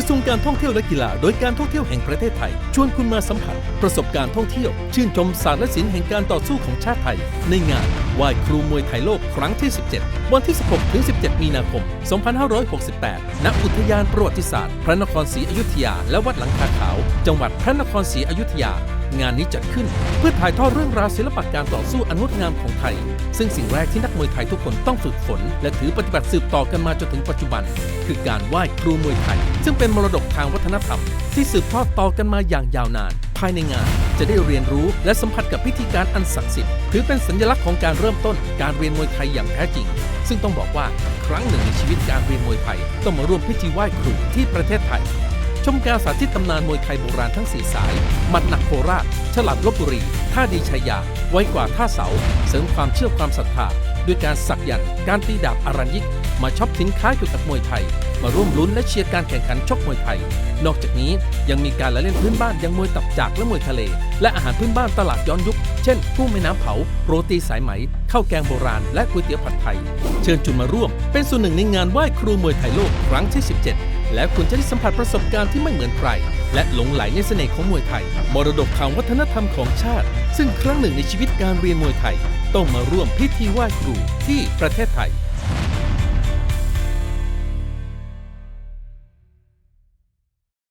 กระทรวงการท่องเที่ยวและกีฬาโดยการท่องเที่ยวแห่งประเทศไทย ชวนคุณมาสัมผัส ประสบการณ์ท่องเที่ยว ชื่นชมศาสตร์และศิลป์แห่งการต่อสู้ของชาติไทย ในงานไหว้ครูมวยไทยโลกครั้งที่ 17 วันที่ 16 ถึง 17 มีนาคม 2568 ณ อุทยานประวัติศาสตร์ พระนครศรีอยุธยา และวัดหลังคาขาว จังหวัดพระนครศรีอยุธยา งานนี้จัดขึ้นเพื่อถ่ายทอดเรื่องราวศิลปะการต่อสู้อันงดงามของไทย ซึ่งสิ่งแรกที่นักมวยไทยทุกคนต้องฝึกฝน และถือปฏิบัติสืบต่อกันมาจนถึงปัจจุบัน คือการไหว้ครูมวยไทย ซึ่งเป็นมรดกทางวัฒนธรรม ที่สืบทอดต่อกันมาอย่างยาวนาน ภายในงาน จะได้เรียนรู้และสัมผัสกับพิธีการอันศักดิ์สิทธิ์ถือเป็นสัญลักษณ์ของการเริ่มต้นการเรียนมวยไทยอย่างแท้จริง ซึ่งต้องบอกว่าครั้งหนึ่งในชีวิตการเรียนมวยไทยต้องมาร่วมพิธีไหว้ครูที่ประเทศไทย มการสาธิตตำนานมวยไทยโบราณทั้ง 4 สาย หมัดหนักโคราช ฉลาดลบบุรี ท่าดีชัยยา ไว้กว่าท่าเสา เสริมความเชื่อความศรัทธา ด้วยการสักยันต์การตีดาบอารัญยิก มาช็อปสินค้าเกี่ยวกับมวยไทย มาร่วมลุ้นและเชียร์การแข่งขันชกมวยไทย นอกจากนี้ยังมีการละเล่นพื้นบ้านอย่างมวยตับจากและมวยทะเล และอาหารพื้นบ้านตลาดย้อนยุค เช่น กุ้งแม่น้ำเผา โรตีสายไหม ข้าวแกงโบราณ และก๋วยเตี๋ยวผัดไทย เชิญชวนมาร่วม เป็นส่วนหนึ่งในงานไหว้ครูมวยไทยโลกครั้งที่ 17 และคุณจะได้สัมผัสประสบการณ์ที่ไม่เหมือนใคร และหลงไหลในเสน่ห์ของมวยไทย มรดกทางวัฒนธรรมของชาติ ซึ่งครั้งหนึ่งในชีวิตการเรียนมวยไทย ต้องมาร่วมพิธีไหว้ครูที่ประเทศไทย